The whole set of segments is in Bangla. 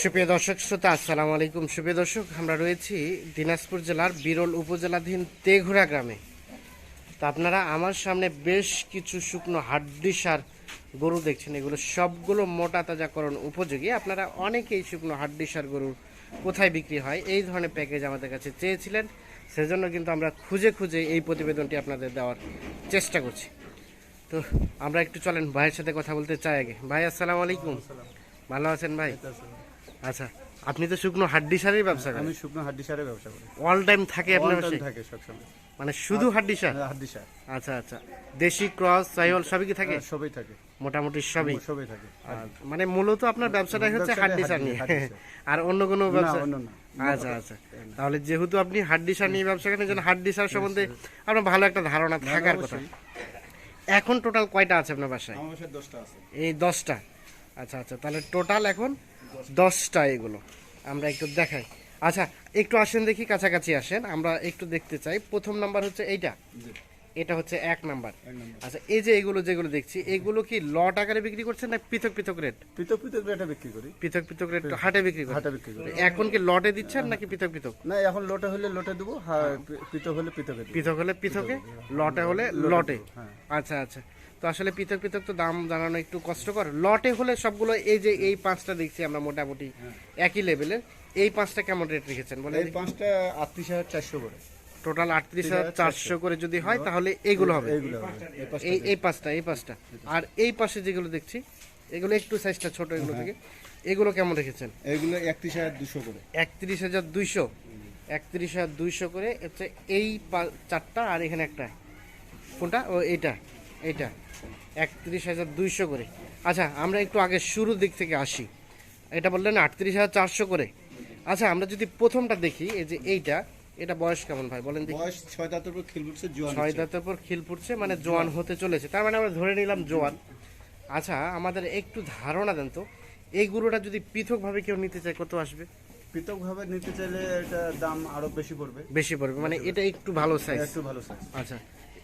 সুপ্রিয় দর্শক শ্রোতা আসসালামু আলাইকুম। সুপ্রিয় দর্শক আমরা রয়েছি দিনাজপুর জেলার বিরল উপজেলাধীন তেঘুরা গ্রামে। তা আপনারা আমার সামনে বেশ কিছু শুকনো হাড্ডিসার গরু দেখছেন। এগুলো সবগুলো মোটা তাজাকরণ উপযোগী। আপনারা অনেকেই শুকনো হাড্ডিসার গরুর কোথায় বিক্রি হয় এই ধরনের প্যাকেজ আমাদের কাছে চেয়েছিলেন। সেজন্য কিন্তু আমরা খুঁজে খুঁজে এই প্রতিবেদনটি আপনাদের দেওয়ার চেষ্টা করছি। তো আমরা একটু চলেন ভাইয়ের সাথে কথা বলতে চাই আগে। ভাই আসসালামু আলাইকুম। ভালো আছেন ভাই? আচ্ছা আপনি তো শুকনো হাড্ডি সারের ব্যবসা করেন। আমি শুকনো হাড্ডি সারের ব্যবসা করি। অল টাইম থাকে আপনার বাসায়? থাকে সবসময়। মানে শুধু হাড্ডি সার? হাড্ডি সার। আচ্ছা আচ্ছা। দেশি ক্রস সাইওয়াল সবই কি থাকে? হ্যাঁ, সবই থাকে। মোটামুটি সবই। সবই থাকে। মানে মূলত আপনার ব্যবসাটাই হচ্ছে হাড্ডি সার নিয়ে। আর অন্য কোনো ব্যবসা? আচ্ছা আচ্ছা। তাহলে যেহেতু আপনি হাড্ডি সার নিয়ে ব্যবসা করেন যেন হাড্ডি সার সম্বন্ধে আপনার ভালো একটা ধারণা থাকার কথা। এখন টোটাল কয়টা আছে আপনার বাসায়? আমার বাসায় দশটা আছে। এই দশটা। আচ্ছা আচ্ছা। তাহলে টোটাল এখন দশটা এগুলো। আমরা একটু দেখাই। আচ্ছা একটু আসেন দেখি কাছাকাছি আসেন। আমরা একটু দেখতে চাই। প্রথম নাম্বার হচ্ছে এইটা? এটা হচ্ছে এক নাম্বার আচ্ছা এই যে এগুলো যেগুলো দেখছি এগুলো কি লট আকারে বিক্রি করছেন না পৃথক পৃথক রেট পৃথক পৃথক রেটে বিক্রি করি। পৃথক পৃথক রেট হাটে বিক্রি করেন হাটে বিক্রি করি। এখন কি লটে দিচ্ছেন নাকি পৃথক পৃথক? না এখন লটে হলে লটে দেবো হ্যাঁ পৃথক হলে পৃথকে পৃথক হলে পৃথকে লটে হলে লটে হ্যাঁ। আচ্ছা আচ্ছা। তো আসলে পৃথক পৃথক তো দাম জানানো একটু কষ্টকর। লটে হলে সবগুলো এই যে এই পাঁচটা দেখছি আমরা মোটামুটি একই লেভেলের এই পাঁচটা কেমন রেট রেখেছেন বলে এই পাঁচটা আটত্রিশ হাজার চারশো করে। টোটাল আটত্রিশ হাজার চারশো করে যদি হয় তাহলে এইগুলো হবে। এই এই এই পাঁচটা এই পাঁচটা। আর এই পাশে যেগুলো দেখছি এগুলো একটু সাইজটা ছোট এগুলো থেকে এগুলো কেমন রেখেছেন? এগুলো একত্রিশ হাজার দুশো করে। একত্রিশ হাজার দুইশো। একত্রিশ হাজার দুইশো করে হচ্ছে এই চারটা আর এখানে একটা। কোনটা? ও এইটা। এইটা একত্রিশ হাজার দুইশো করে। আচ্ছা আমরা একটু আগে শুরুর দিক থেকে আসি। এটা বললেন আটত্রিশ হাজার চারশো করে। আচ্ছা আমরা যদি প্রথমটা দেখি এই যে এইটা এটা বয়স কেমন ভাই? বলেন বয়স ছয় দাঁতের উপর খিল ফুটছে জোয়ান ছয় দাঁতের পর খিল ফুটছে মানে জোয়ান হতে চলেছে। তার মানে আমরা ধরে নিলাম জোয়ান। আচ্ছা আমাদের একটু ধারণা দেন তো এই গরুটা যদি পৃথকভাবে কেউ নিতে চায় কত আসবে? পৃথক ভাবে নিতে চাইলে এটা দাম আরও বেশি পড়বে। বেশি পড়বে মানে এটা একটু ভালো সাইজ একটু ভালো সাইজ আচ্ছা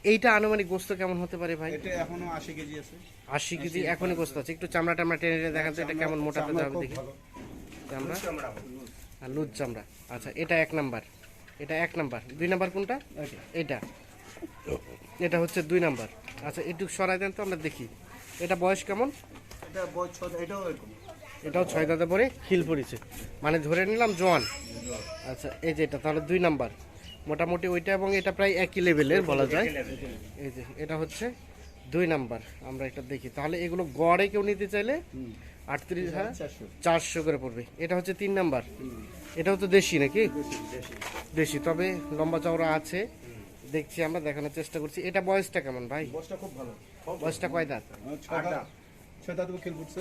এইটা আনুমানিক গোস্ত কেমন হতে পারে ভাই? এটা এখনও আশি কেজি আছে। আশি কেজি এখনই গোস্ত আছে। একটু চামড়া টামড়া টেনে টেনে দেখান তো এটা কেমন মোটাতে চামড়া যাবে দেখি। চামড়া? আর লুজ। চামড়া। আচ্ছা এটা এক নাম্বার। এটা এক নাম্বার। দুই নাম্বার কোনটা? এটা। এটা। এটা হচ্ছে দুই নাম্বার। আচ্ছা একটু সরাই দেন তো আমরা দেখি। এটা বয়স কেমন? এটা বয়স এটাও এরকম। এটাও ছয় দাদা পরে খিল পড়েছে। মানে ধরে নিলাম জোয়ান। আচ্ছা এই যে এটা তাহলে দুই নাম্বার। মোটামুটি ওইটা এবং এটা প্রায় একই লেভেলের বলা যায়। এই যে এটা হচ্ছে দুই নাম্বার আমরা এটা দেখি। তাহলে এগুলো গড়ে কেউ নিতে চাইলে আটত্রিশ হাজার চারশো। করে পড়বে। এটা হচ্ছে তিন নাম্বার। এটাও তো দেশি নাকি? দেশি তবে লম্বা চওড়া আছে। দেখছি আমরা দেখানোর চেষ্টা করছি। এটা বয়সটা কেমন ভাই? বয়সটা খুব ভালো। বয়সটা কয় দাঁত? ছয় দাঁত।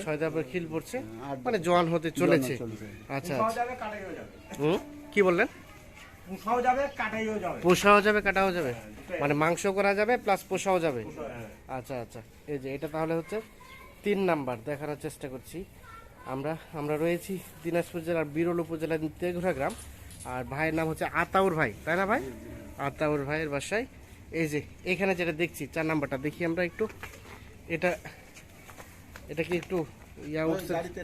ছয় উপর খিল পড়ছে। মানে জোয়ান হতে চলেছে। আচ্ছা আচ্ছা। হুম কি বললেন? পোষাও যাবে কাটাইও যাবে। পোষাও যাবে কাটাও যাবে? মানে মাংস করা যাবে প্লাস পোষাও যাবে? আচ্ছা আচ্ছা। এই যে এটা তাহলে হচ্ছে তিন নাম্বার দেখানোর চেষ্টা করছি। আমরা আমরা রয়েছি দিনাজপুর জেলার বিরল উপজেলার তেঘুরা গ্রাম আর ভাইয়ের নাম হচ্ছে আতাউর ভাই তাই না ভাই? আতাউর ভাইয়ের বাসায়। এই যে এখানে যেটা দেখছি চার নাম্বারটা দেখি আমরা একটু। এটা এটা কি একটু ইয়া উঠছে। গাড়িতে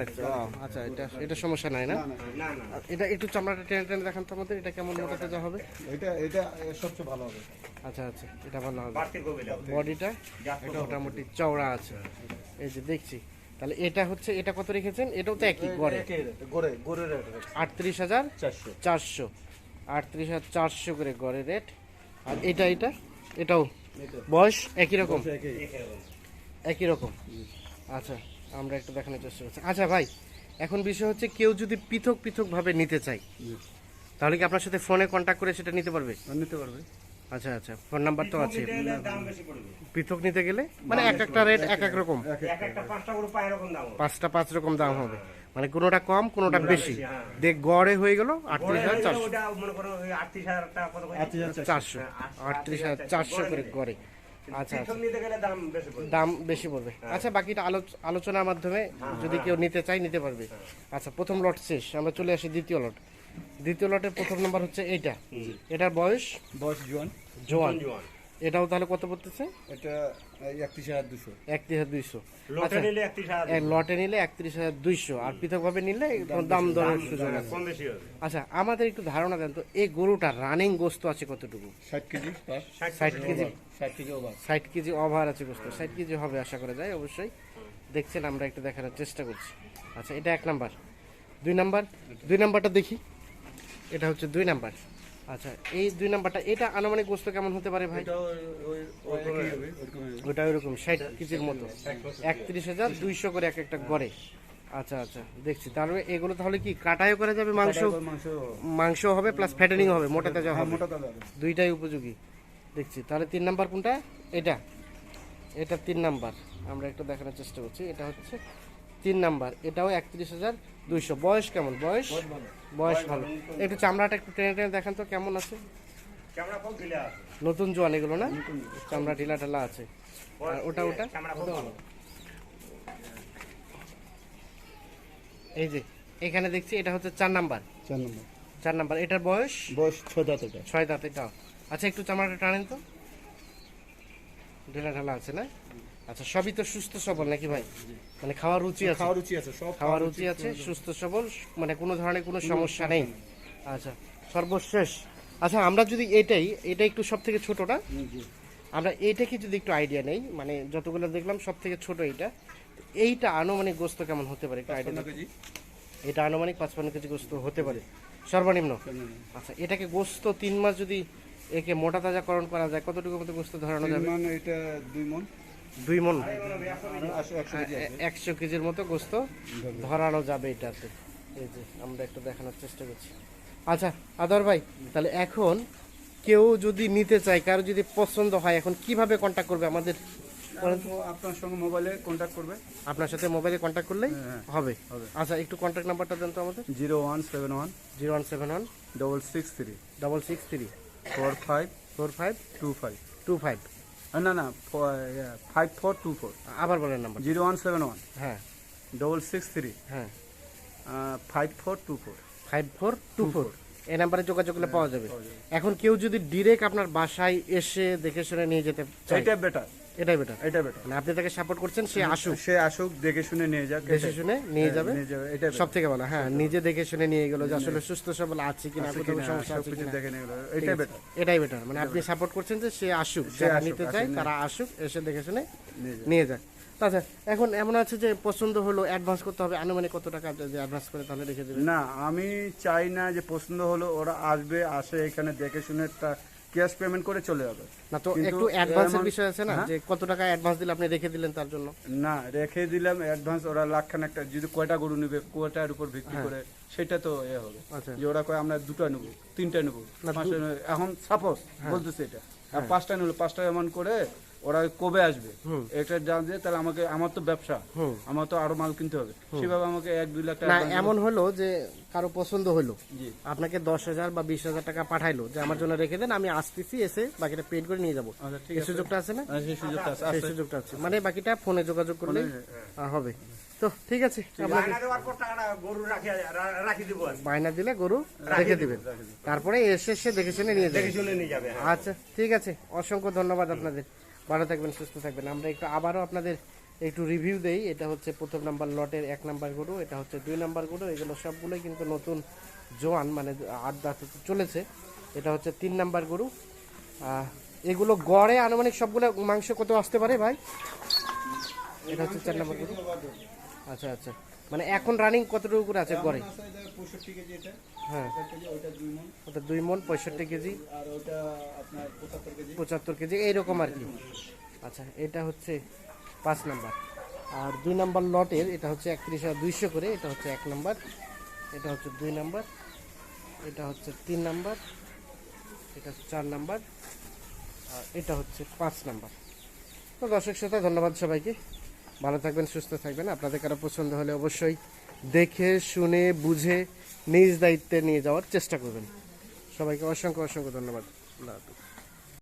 লাগছে আচ্ছা এটা এটা সমস্যা নাই না? আর এটা একটু চামড়াটা টেনে টেনে দেখান তো আমাদের এটা কেমন মোটাতে যা হবে? এটা এটা সবচেয়ে ভালো হবে। আচ্ছা আচ্ছা এটা ভালো হবে। বডিটা এটা মোটামুটি চওড়া আছে। এই যে দেখছি তাহলে এটা হচ্ছে এটা কত রেখেছেন? এটাও তো একই গড়ে। গড়ে গড়ে রেট আটত্রিশ হাজার চারশো। চারশো। আটত্রিশ হাজার চারশো করে গড়ে রেট। আর এটা এটা এটাও বয়স একই রকম। একই রকম। আচ্ছা আমরা একটু দেখানোর চেষ্টা করছি। আচ্ছা ভাই এখন বিষয় হচ্ছে কেউ যদি পৃথক পৃথক ভাবে নিতে চাই তাহলে কি আপনার সাথে ফোনে কন্ট্যাক্ট করে সেটা নিতে পারবে? নিতে পারবে। আচ্ছা আচ্ছা ফোন নাম্বার তো আছে। নিতে গেলে দাম বেশি পড়বে। পৃথক নিতে গেলে? মানে এক একটা রেট এক এক রকম। এক একটা পাঁচটা করে পায় এরকম দাম হবে। পাঁচটা পাঁচ রকম দাম হবে। মানে কোনোটা কম কোনোটা বেশি। হ্যাঁ। দেখ গড়ে হয়ে গেল আটত্রিশ হাজার ওটা- চারশো। মনে? আটত্রিশ হাজার চারশো। আটত্রিশ হাজার চারশো করে গড়ে। আচ্ছা আচ্ছা। নিতে গেলে দাম বেশি পড়বে। দাম বেশি পড়বে। আচ্ছা বাকিটা আলোচ- আলোচনার মাধ্যমে যদি কেউ নিতে চায় নিতে পারবে। আচ্ছা প্রথম লট শেষ। আমরা চলে আসি দ্বিতীয় লট দ্বিতীয় লটের প্রথম নাম্বার হচ্ছে এইটা। এটার বয়স? বয়স জোয়ান। জোয়ান। জোয়ান। এটাও তাহলে কত পড়তেছে? এটা একত্রিশ হাজার দুশো। একত্রিশ হাজার দুইশো লোটে নিলে এক লটে নিলে একত্রিশ হাজার দুইশো আর পৃথকভাবে নিলে একটু দাম দরের সুযোগ আছে। আচ্ছা আমাদের একটু ধারণা দেন তো এই গরুটা রানিং গোস্ত আছে কতটুকু? ষাট কেজি ষাট কেজি ষাট কেজি ওভার ষাট কেজি ওভার আছে গোস্ত। ষাট কেজি হবে আশা করা যায় অবশ্যই। দেখছেন আমরা একটু দেখানোর চেষ্টা করছি। আচ্ছা এটা এক নাম্বার দুই নাম্বার দুই নাম্বারটা দেখি। এটা হচ্ছে দুই নাম্বার আচ্ছা এই দুই নাম্বারটা এটা আনুমানিক গোস্ত কেমন হতে পারে ভাই? ওটা ওইরকম ষাট কেজির মতো। একত্রিশ হাজার দুইশো করে এক একটা গড়ে। আচ্ছা আচ্ছা দেখছি। তাহলে এগুলো তাহলে কি কাটাইও করা যাবে মাংস? মাংস। হবে প্লাস ফ্যাটেনিং হবে মোটা হবে। মোটা তাজা হবে। দুইটাই উপযোগী। দেখছি তাহলে তিন নাম্বার কোনটা? এটা। এটা তিন নাম্বার। আমরা একটু দেখানোর চেষ্টা করছি। এটা হচ্ছে তিন নাম্বার এটাও একত্রিশ হাজার দুইশো। বয়স কেমন? বয়স? বয়স ভালো। একটু চামড়াটা একটু টেনে টেনে দেখান তো কেমন আছে? নতুন জোয়ান এগুলো না? চামড়া ঢিলা ঢালা আছে। আর ওটা ওটা? এই যে এখানে দেখছি এটা হচ্ছে চার নাম্বার। চার নম্বর। চার নাম্বার এটার বয়স? বয়স ছয় দাঁত এটা। ছয় দাঁত এটা আচ্ছা একটু চামড়াটা টানেন তো। ঢিলা ঢালা আছে না? আচ্ছা সবই তো সুস্থ সবল নাকি ভাই? মানে খাওয়ার রুচি আছে? খাওয়ার রুচি আছে সব খাওয়ার রুচি আছে সুস্থ সবল মানে কোনো ধরনের কোনো সমস্যা নেই। আচ্ছা সর্বশেষ। আচ্ছা আমরা যদি এটাই এটা একটু সব থেকে ছোটটা। আমরা এইটাকে যদি একটু আইডিয়া নেই মানে যতগুলো দেখলাম সব থেকে ছোট এইটা এইটা আনুমানিক গোস্ত কেমন হতে পারে? একটু আইডিয়া এটা আনুমানিক পাঁচ পাঁচপান্ন কেজি গোস্ত হতে পারে। সর্বনিম্ন? আচ্ছা এটাকে গোস্ত তিন মাস যদি একে মোটা তাজাকরণ করা যায় কতটুকু মতো গোস্ত ধরানো যাবে? মান এটা দুই মন দুই মন। একশো একশো কেজি একশো কেজির মতো গোস্ত ধরানো যাবে এটাতে। এই যে আমরা একটু দেখানোর চেষ্টা করছি। আচ্ছা আদর ভাই তাহলে এখন কেউ যদি নিতে চায় কারও যদি পছন্দ হয় এখন কীভাবে কন্ট্যাক্ট করবে আমাদের? আপনার সঙ্গে মোবাইলে কন্ট্যাক্ট করবে। আপনার সাথে মোবাইলে কন্ট্যাক্ট করলেই হবে। হবে। আচ্ছা একটু কন্ট্যাক্ট নাম্বারটা দেন তো আমাদের। Zero one seven one zero one seven one double six three double six three four five four five two five two five না না ফাইভ ফোর টু ফোর আবার বলেন number zero one seven one হ্যাঁ। ডবল সিক্স থ্রি হ্যাঁ। Five four two four five four two four এই নাম্বারে যোগাযোগ করলে পাওয়া যাবে। এখন কেউ যদি ডিরেক্ট আপনার বাসায় এসে দেখে শুনে নিয়ে যেতে চায়। এটা বেটার এটাই বেটার এটা বেটার মানে আপনি তাকে সাপোর্ট করছেন সে আসুক। সে আসুক দেখে শুনে নিয়ে যাক দেখে শুনে নিয়ে যাবে। এটা সব থেকে ভালো হ্যাঁ নিজে দেখে শুনে নিয়ে গেল যে আসলে সুস্থ সবল আছে কিনা কোথাও সমস্যা আছে কিনা। দেখে নিয়ে গেলো। এটাই বেটার এটাই বেটার মানে আপনি সাপোর্ট করছেন যে সে আসুক সে যারা নিতে চায় তারা আসুক এসে দেখে শুনে নিয়ে যায় আচ্ছা এখন এমন আছে যে পছন্দ হলো অ্যাডভান্স করতে হবে আনুমানিক কত টাকা যদি অ্যাডভান্স করে তাহলে রেখে দেবেন? না আমি চাই না যে পছন্দ হলো ওরা আসবে আসে এখানে দেখে শুনে ক্যাশ পেমেন্ট করে চলে যাবে। না তো একটু অ্যাডভান্সের বিষয় আছে না? হ্যাঁ? যে কত টাকা অ্যাডভান্স দিলে আপনি রেখে দিলেন তার জন্য? না রেখে দিলাম অ্যাডভান্স ওরা লাখখান একটা যদি কয়টা গরু নেবে কয়টার উপর ভিত্তি করে সেটা তো এ হবে। আচ্ছা। যে ওরা কয় আমরা দুটো নেব তিনটা নেব। নেব। এখন সাপোজ বলতেছে এটা। আর পাঁচটা নিলো পাঁচটা এমন করে ওরা কবে আসবে? এটা জানবে তাহলে আমাকে আমার তো ব্যবসা। আমার তো আরও মাল কিনতে হবে। সেভাবে আমাকে এক দুই লাখ টাকা এমন হলো যে কারও পছন্দ হলো। আপনাকে দশ হাজার বা বিশ হাজার টাকা পাঠাইলো যে আমার জন্য রেখে দেন আমি আসতেছি এসে বাকিটা পেড করে নিয়ে যাব। আচ্ছা এই সুযোগটা আছে না? সুযোগটা আছে সেই সুযোগটা আছে। মানে বাকিটা ফোনে যোগাযোগ করলে হবে। তো ঠিক আছে বায়না দিলে গরু রেখে দিবেন। তারপরে এসে এসে দেখে শুনে নিয়ে যাবেন দেখে শুনে নিয়ে যাবে হ্যাঁ। আচ্ছা ঠিক আছে অসংখ্য ধন্যবাদ আপনাদের। ভালো থাকবেন সুস্থ থাকবেন। আমরা একটু আবারও আপনাদের একটু রিভিউ দেই। এটা হচ্ছে প্রথম নাম্বার লটের এক নাম্বার গরু এটা হচ্ছে দুই নাম্বার গরু। এগুলো সবগুলোই কিন্তু নতুন জোয়ান মানে আট দাঁত চলেছে। এটা হচ্ছে তিন নাম্বার গরু। এগুলো গড়ে আনুমানিক সবগুলো মাংস কত আসতে পারে ভাই? এটা হচ্ছে চার নাম্বার গরু। আচ্ছা আচ্ছা। মানে এখন রানিং কতটুকু করে আছে গড়ে পঁয়ষট্টি কেজি এটা। হ্যাঁ। দুই মন ওটা দুই মন পঁয়ষট্টি কেজি। আর ওইটা আপনার পঁচাত্তর কেজি। পঁচাত্তর কেজি এইরকম আর কি। আচ্ছা এটা হচ্ছে পাঁচ নাম্বার। আর দুই নাম্বার লটের এটা হচ্ছে একত্রিশ হাজার দুইশো করে এটা হচ্ছে এক নাম্বার। এটা হচ্ছে দুই নাম্বার। এটা হচ্ছে তিন নাম্বার। এটা হচ্ছে চার নাম্বার। আর এটা হচ্ছে পাঁচ নাম্বার। তো দর্শক শ্রোতা ধন্যবাদ সবাইকে। ভালো থাকবেন, সুস্থ থাকবেন। আপনাদের কারও পছন্দ হলে অবশ্যই দেখে, শুনে, বুঝে নিজ দায়িত্বে নিয়ে যাওয়ার চেষ্টা করবেন। সবাইকে অসংখ্য অসংখ্য ধন্যবাদ। আল্লাহ হাফেজ।